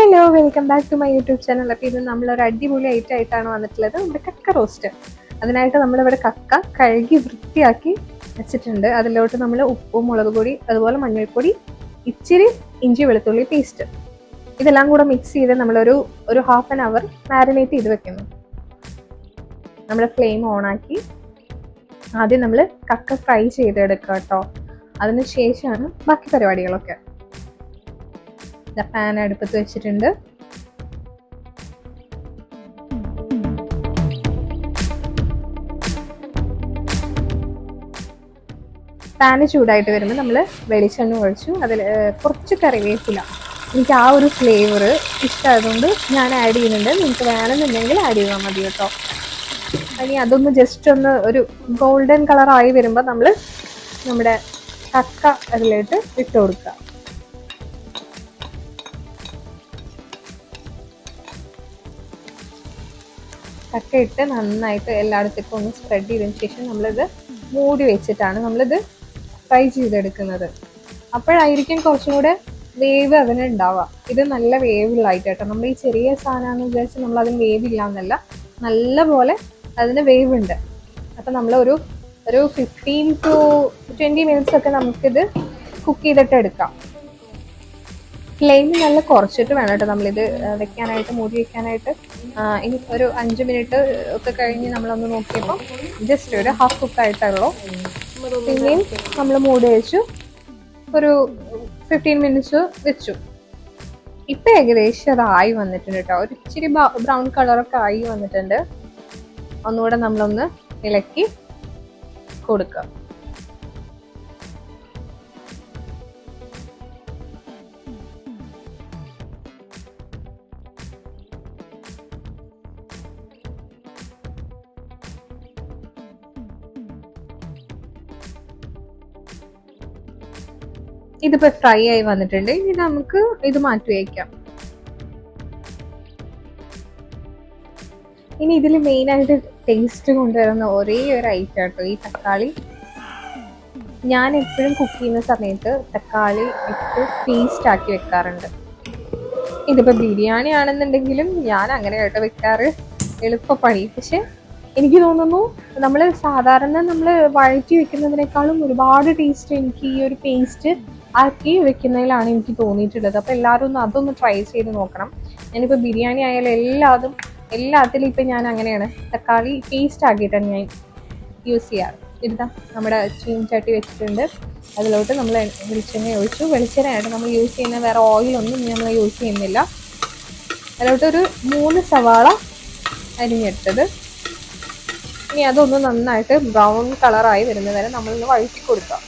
Hello welcome back to my YouTube channel അപ്പോൾ ഇത് നമ്മളൊരു അടിപൊളി ഐറ്റം ആയിട്ടാണ് വന്നിട്ടുള്ളത്. നമ്മുടെ കക്ക റോസ്റ്റ് അതിനായിട്ട് നമ്മളിവിടെ കക്ക കഴുകി വൃത്തിയാക്കി വെച്ചിട്ടുണ്ട്. അതിലോട്ട് നമ്മൾ ഉപ്പും മുളക് പൊടി അതുപോലെ മഞ്ഞൾപ്പൊടി ഇച്ചിരി ഇഞ്ചി വെളുത്തുള്ളി പേസ്റ്റ് ഇതെല്ലാം കൂടെ മിക്സ് ചെയ്ത് നമ്മളൊരു ഒരു ഹാഫ് ആൻ അവർ മാരിനേറ്റ് ചെയ്ത് വെക്കുന്നു. നമ്മൾ ഫ്ലെയിം ഓണാക്കി ആദ്യം നമ്മൾ കക്ക ഫ്രൈ ചെയ്തെടുക്കുക കേട്ടോ. അതിന് ശേഷമാണ് ബാക്കി പരിപാടികളൊക്കെ. പാൻ അടുപ്പത്ത് വെച്ചിട്ടുണ്ട്. പാന് ചൂടായിട്ട് വരുമ്പോൾ നമ്മൾ വെളിച്ചെണ്ണ ഒഴിച്ചു. അതിൽ കുറച്ച് കറിവേപ്പില. എനിക്ക് ആ ഒരു ഫ്ലേവർ ഇഷ്ടമായതുകൊണ്ട് ഞാൻ ആഡ് ചെയ്യുന്നുണ്ട്. നിങ്ങൾക്ക് വേണമെന്നുണ്ടെങ്കിൽ ആഡ് ചെയ്താൽ മതി കേട്ടോ. ഇനി അതൊന്ന് ജസ്റ്റ് ഒന്ന് ഒരു ഗോൾഡൻ കളറായി വരുമ്പോൾ നമ്മൾ നമ്മുടെ കക്ക അതിലോട്ട് ഇട്ട് കൊടുക്കുക. കക്ക ഇട്ട് നന്നായിട്ട് എല്ലായിടത്തേക്കും ഒന്ന് സ്പ്രെഡ് ചെയ്തതിന് ശേഷം നമ്മളിത് മൂടി വെച്ചിട്ടാണ് നമ്മളിത് ഫ്രൈ ചെയ്തെടുക്കുന്നത്. അപ്പോഴായിരിക്കും കുറച്ചും കൂടെ വേവ് അതിന് ഉണ്ടാവുക. ഇത് നല്ല വേവുള്ളതായിട്ട് കേട്ടോ നമ്മൾ ഈ ചെറിയ സാധനമാണെന്ന് വിചാരിച്ച് നമ്മൾ അതിന് വേവില്ല എന്നല്ല നല്ല പോലെ അതിന് വേവ് ഉണ്ട്. അപ്പം നമ്മൾ ഒരു ഒരു ഫിഫ്റ്റീൻ ടു ട്വന്റി മിനിറ്റ്സ് ഒക്കെ നമുക്കിത് കുക്ക് ചെയ്തിട്ട് എടുക്കാം ഫ്ലെയിം നല്ല കുറച്ചിട്ട് വേണം കേട്ടോ. നമ്മളിത് വെക്കാനായിട്ട് മൂടി വെക്കാനായിട്ട്. ഇനി ഒരു അഞ്ച് മിനിറ്റ് ഒക്കെ കഴിഞ്ഞ് നമ്മളൊന്ന് നോക്കിയപ്പോൾ ജസ്റ്റ് ഒരു ഹാഫ് കുക്ക് ആയിട്ടുള്ളൂ പിന്നെയും നമ്മൾ മൂടി വെച്ചു. ഒരു ഫിഫ്റ്റീൻ മിനിറ്റ്സ് വെച്ചു. ഇപ്പം ഏകദേശം അതായി വന്നിട്ടുണ്ട് കേട്ടോ. ഒരു ഇച്ചിരി ബ്രൗൺ കളറൊക്കെ ആയി വന്നിട്ടുണ്ട്. ഒന്നുകൂടെ നമ്മളൊന്ന് ഇളക്കി കൊടുക്കുക ഇതിപ്പോ ഫ്രൈ ആയി വന്നിട്ടുണ്ട്. ഇനി നമുക്ക് ഇത് മാറ്റി വയ്ക്കാം ഇനി ഇതിൽ മെയിൻ ആയിട്ട് ടേസ്റ്റ് കൊണ്ടുവരുന്ന ഒരേ ഒരു ഐറ്റം കേട്ടോ ഈ തക്കാളി. ഞാൻ എപ്പോഴും കുക്ക് ചെയ്യുന്ന സമയത്ത് തക്കാളി ഇട്ട് പേസ്റ്റ് ആക്കി വെക്കാറുണ്ട്. ഇതിപ്പോ ബിരിയാണി ആണെന്നുണ്ടെങ്കിലും ഞാൻ അങ്ങനെ കേട്ടോ വെക്കാറ്. എളുപ്പപ്പണി പക്ഷെ എനിക്ക് തോന്നുന്നു നമ്മൾ സാധാരണ നമ്മൾ വഴറ്റി വെക്കുന്നതിനേക്കാളും ഒരുപാട് ടേസ്റ്റ് എനിക്ക് ഈ ഒരു പേസ്റ്റ് ആക്കി വെക്കുന്നതിലാണ് എനിക്ക് തോന്നിയിട്ടുള്ളത്. അപ്പോൾ എല്ലാവരും ഒന്ന് അതൊന്ന് ട്രൈ ചെയ്ത് നോക്കണം. ഞാനിപ്പോൾ ബിരിയാണി ആയാലും എല്ലാതും എല്ലാത്തിലും ഇപ്പം ഞാൻ അങ്ങനെയാണ്. തക്കാളി പേസ്റ്റ് ആക്കിയിട്ടാണ് ഞാൻ യൂസ് ചെയ്യാറ്. ഇതാ നമ്മുടെ ചീൻചട്ടി വെച്ചിട്ടുണ്ട്. അതിലോട്ട് നമ്മൾ വെളിച്ചെണ്ണ ഒഴിച്ചു. വെളിച്ചെണ്ണയായിട്ട് നമ്മൾ യൂസ് ചെയ്യുന്ന വേറെ ഓയിലൊന്നും നമ്മൾ യൂസ് ചെയ്യുന്നില്ല. അതിലോട്ടൊരു മൂന്ന് സവാള അരിഞ്ഞെടുത്തത്. ഇനി അതൊന്ന് നന്നായിട്ട് ബ്രൗൺ കളറായി വരുന്നത് വരെ നമ്മളൊന്ന് വഴറ്റി കൊടുക്കാം.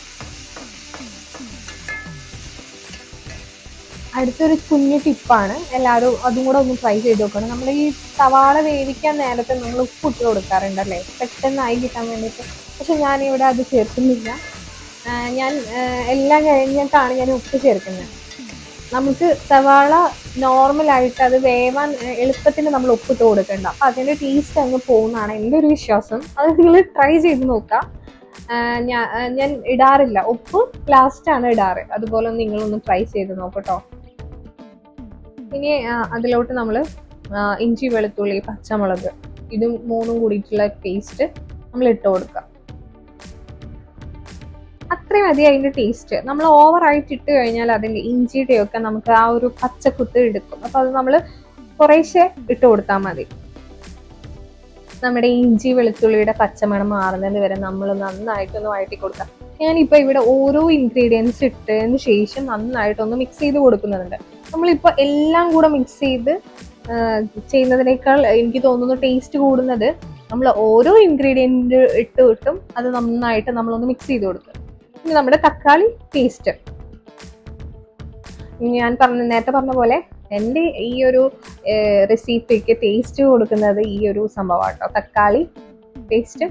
അടുത്തൊരു കുഞ്ഞു ടിപ്പാണ്. എല്ലാവരും അതും കൂടെ ഒന്ന് ട്രൈ ചെയ്ത് നോക്കണം. നമ്മൾ ഈ സവാള വേവിക്കാൻ നേരത്തെ നമ്മൾ ഉപ്പ് ഇട്ട് കൊടുക്കാറുണ്ടല്ലേ? പെട്ടെന്നായി കിട്ടാൻ വേണ്ടിയിട്ട്. പക്ഷെ ഞാനിവിടെ അത് ചേർക്കുന്നില്ല. ഞാൻ എല്ലാം കഴിഞ്ഞിട്ടാണ് ഞാൻ ഉപ്പ് ചേർക്കുന്നത്. നമുക്ക് സവാള നോർമലായിട്ട് അത് വേവാൻ എളുപ്പത്തിന് നമ്മൾ ഉപ്പിട്ട് കൊടുക്കണ്ട. അപ്പം അതിന്റെ ടേസ്റ്റ് അങ്ങ് പോകുന്നതാണ് എന്റെ ഒരു വിശ്വാസം. അത് നിങ്ങൾ ട്രൈ ചെയ്ത് നോക്കാം ഞാൻ ഞാൻ ഇടാറില്ല. ഉപ്പ് ലാസ്റ്റാണ് ഇടാറ്. അതുപോലെ നിങ്ങളൊന്ന് ട്രൈ ചെയ്ത് നോക്കട്ടോ ഇനി അതിലോട്ട് നമ്മൾ ഇഞ്ചി വെളുത്തുള്ളി പച്ചമുളക് ഇത് മൂന്നും കൂടിയിട്ടുള്ള പേസ്റ്റ് നമ്മൾ ഇട്ട് കൊടുക്കുക അത്രയും മതി അതിന്റെ ടേസ്റ്റ് നമ്മൾ ഓവറായിട്ട് ഇട്ട് കഴിഞ്ഞാൽ അതിന്റെ ഇഞ്ചിയുടെയൊക്കെ നമുക്ക് ആ ഒരു പച്ചക്കുത്ത് എടുക്കും. അപ്പോൾ അത് നമ്മൾ കുറേശ്ശെ ഇട്ട് കൊടുത്താൽ മതി. നമ്മുടെ ഇഞ്ചി വെളുത്തുള്ളിയുടെ പച്ചമണം മാറുന്നത് വരെ നമ്മൾ നന്നായിട്ടൊന്ന് വഴറ്റി കൊടുക്കാം. ഞാനിപ്പോൾ ഇവിടെ ഓരോ ഇൻഗ്രീഡിയൻസ് ഇട്ടതിന് ശേഷം നന്നായിട്ടൊന്ന് മിക്സ് ചെയ്ത് കൊടുക്കുന്നുണ്ട്. നമ്മളിപ്പോൾ എല്ലാം കൂടെ മിക്സ് ചെയ്ത് ചെയ്യുന്നതിനേക്കാൾ എനിക്ക് തോന്നുന്നു ടേസ്റ്റ് കൂടുന്നത് നമ്മൾ ഓരോ ഇൻഗ്രീഡിയന്റ് ഇട്ട് കിട്ടും. അത് നന്നായിട്ട് നമ്മളൊന്ന് മിക്സ് ചെയ്ത് കൊടുക്കുക. ഇനി നമ്മുടെ തക്കാളി പേസ്റ്റ് ഞാൻ പറഞ്ഞ നേരത്തെ പറഞ്ഞ പോലെ എന്റെ ഈ ഒരു റെസിപ്പിക്ക് ടേസ്റ്റ് കൊടുക്കുന്നത് ഈ ഒരു സംഭവമാണ് കേട്ടോ തക്കാളി പേസ്റ്റ്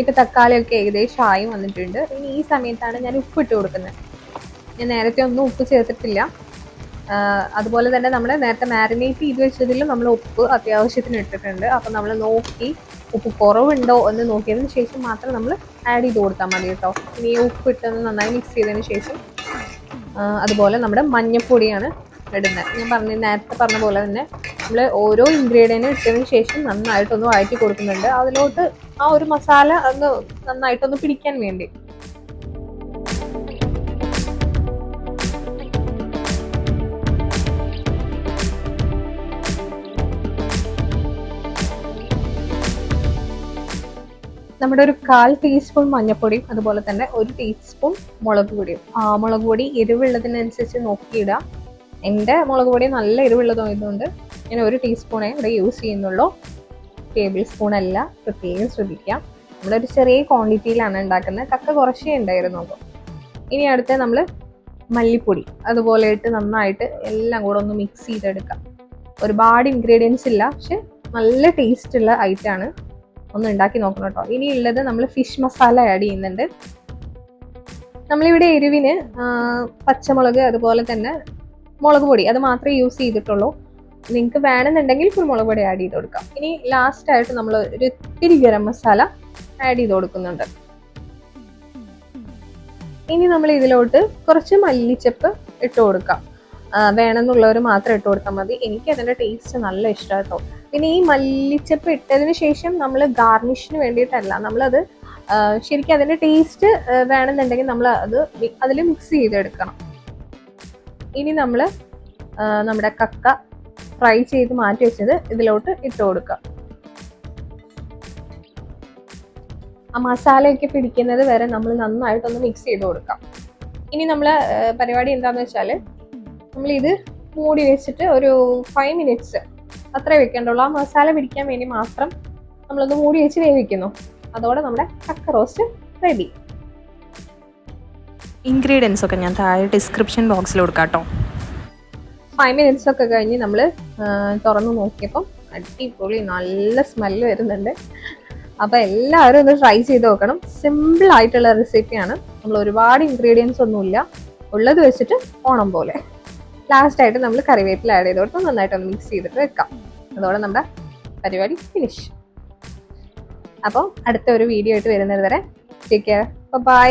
ഇപ്പൊ തക്കാളിയൊക്കെ ഏകദേശം ആയി വന്നിട്ടുണ്ട്. ഇനി ഈ സമയത്താണ് ഞാൻ ഉപ്പ് ഇട്ട് കൊടുക്കുന്നത്. ഞാൻ നേരത്തെ ഒന്നും ഉപ്പ് ചേർത്തിട്ടില്ല. അതുപോലെ തന്നെ നമ്മൾ നേരത്തെ മാരിനേറ്റ് ചെയ്ത് വെച്ചതിൽ നമ്മൾ ഉപ്പ് അത്യാവശ്യത്തിന് ഇട്ടിട്ടുണ്ട്. അപ്പം നമ്മൾ നോക്കി ഉപ്പ് കുറവുണ്ടോ എന്ന് നോക്കിയതിന് ശേഷം മാത്രം നമ്മൾ ആഡ് ചെയ്ത് കൊടുത്താൽ മതി കേട്ടോ. ഇനി ഉപ്പ് ഇട്ടൊന്ന് നന്നായി മിക്സ് ചെയ്തതിന് ശേഷം അതുപോലെ നമ്മുടെ മഞ്ഞപ്പൊടിയാണ് ഇടുന്നത്. ഞാൻ പറഞ്ഞ നേരത്തെ പറഞ്ഞ പോലെ തന്നെ നമ്മൾ ഓരോ ഇൻഗ്രീഡിയന്റും ഇട്ടതിന് ശേഷം നന്നായിട്ടൊന്ന് വഴറ്റി കൊടുക്കുന്നുണ്ട്. അതിലോട്ട് ആ ഒരു മസാല ഒന്ന് നന്നായിട്ടൊന്ന് പിടിക്കാൻ വേണ്ടി. നമ്മുടെ ഒരു കാൽ ടീസ്പൂൺ മഞ്ഞൾപ്പൊടിയും അതുപോലെ തന്നെ ഒരു ടീസ്പൂൺ മുളക് പൊടിയും. ആ മുളക് പൊടി എരിവുള്ളതിനനുസരിച്ച് നോക്കിയിടാം. എന്റെ മുളക് പൊടി നല്ല എരിവുള്ളതായതുകൊണ്ട് ഞാൻ ഒരു ടീസ്പൂണേ ഇവിടെ യൂസ് ചെയ്യുന്നുള്ളൂ. ടേബിൾ സ്പൂൺ അല്ല പ്രത്യേകം ശ്രദ്ധിക്കാം. നമ്മളൊരു ചെറിയ ക്വാണ്ടിറ്റിയിലാണ് ഉണ്ടാക്കുന്നത്. കക്ക കുറച്ചേ ഉണ്ടായിരുന്നുള്ളൂ ഇനി അടുത്ത നമ്മൾ മല്ലിപ്പൊടി. അതുപോലെ ഇട്ട് നന്നായിട്ട് എല്ലാം കൂടെ ഒന്ന് മിക്സ് ചെയ്തെടുക്കാം. ഒരുപാട് ഇൻഗ്രീഡിയൻസ് ഇല്ല പക്ഷെ നല്ല ടേസ്റ്റ് ഉള്ള ഐറ്റാണ് ഒന്ന് ഉണ്ടാക്കി നോക്കണം കേട്ടോ. ഇനി ഉള്ളത് നമ്മൾ ഫിഷ് മസാല ആഡ് ചെയ്യുന്നുണ്ട്. നമ്മളിവിടെ എരിവിന് പച്ചമുളക് അതുപോലെ തന്നെ മുളക് പൊടി. അത് മാത്രമേ യൂസ് ചെയ്തിട്ടുള്ളൂ. നിങ്ങൾക്ക് വേണമെന്നുണ്ടെങ്കിൽ കുരുമുളക് പൊടി ആഡ് ചെയ്ത് കൊടുക്കാം. ഇനി ലാസ്റ്റ് ആയിട്ട് നമ്മൾ ഒരു ഇത്തിരി ഗരം മസാല ആഡ് ചെയ്ത് കൊടുക്കുന്നുണ്ട്. ഇനി നമ്മൾ ഇതിലോട്ട് കുറച്ച് മല്ലിച്ചപ്പ് ഇട്ട് കൊടുക്കാം. വേണമെന്നുള്ളവർ മാത്രം ഇട്ട് കൊടുത്താൽ മതി. എനിക്ക് അതിന്റെ ടേസ്റ്റ് നല്ല ഇഷ്ടമാണ് കേട്ടോ പിന്നെ ഈ മല്ലിച്ചപ്പ് ഇട്ടതിന് ശേഷം നമ്മൾ ഗാർണിഷിന് വേണ്ടിയിട്ടല്ല നമ്മളത് ശരിക്കും അതിന്റെ ടേസ്റ്റ് വേണമെന്നുണ്ടെങ്കിൽ നമ്മൾ അത് അതിൽ മിക്സ് ചെയ്തെടുക്കണം. ഇനി നമ്മൾ നമ്മുടെ കക്ക ഫ്രൈ ചെയ്ത് മാറ്റി വെച്ചത് ഇതിലോട്ട് ഇട്ട് കൊടുക്കുക ആ മസാലയൊക്കെ പിടിക്കുന്നത് വരെ നമ്മൾ നന്നായിട്ടൊന്ന് മിക്സ് ചെയ്ത് കൊടുക്കാം. ഇനി നമ്മൾ പരിപാടി എന്താണെന്ന് വെച്ചാൽ നമ്മൾ ഇത് മൂടി വെച്ചിട്ട് ഒരു ഫൈവ് മിനിറ്റ്സ് അത്രേ വെക്കേണ്ടുള്ളൂ. ആ മസാല പിടിക്കാൻ വേണ്ടി മാത്രം നമ്മളൊന്ന് മൂടി വെച്ച് വേവിക്കുന്നു. അതോടെ നമ്മുടെ കക്ക റോസ്റ്റ് റെഡി ഇൻഗ്രീഡിയൻസ് ഒക്കെ ഞാൻ താഴെ ഡിസ്ക്രിപ്ഷൻ ബോക്സിൽ കൊടുക്കാം കേട്ടോ ഫൈവ് മിനിറ്റ്സ് ഒക്കെ കഴിഞ്ഞ് നമ്മൾ തുറന്ന് നോക്കിയപ്പം അടിപൊളി നല്ല സ്മെല്ല് വരുന്നുണ്ട്. അപ്പോൾ എല്ലാവരും ഒന്ന് ട്രൈ ചെയ്ത് നോക്കണം. സിമ്പിൾ ആയിട്ടുള്ള റെസിപ്പിയാണ് നമ്മൾ ഒരുപാട് ഇൻഗ്രീഡിയൻസ് ഒന്നുമില്ല. ഉള്ളത് വെച്ചിട്ട് ഓണം പോലെ. ലാസ്റ്റ് ആയിട്ട് നമ്മൾ കറിവേപ്പില ആഡ് ചെയ്ത് കൊടുത്ത് നന്നായിട്ടൊന്ന് മിക്സ് ചെയ്തിട്ട് വെക്കാം. അതോടെ നമ്മുടെ പരിപാടി ഫിനിഷ് അപ്പോൾ അടുത്ത ഒരു വീഡിയോ ആയിട്ട് വരുന്നത് വരെ ടേക്ക് കെയർ ബൈ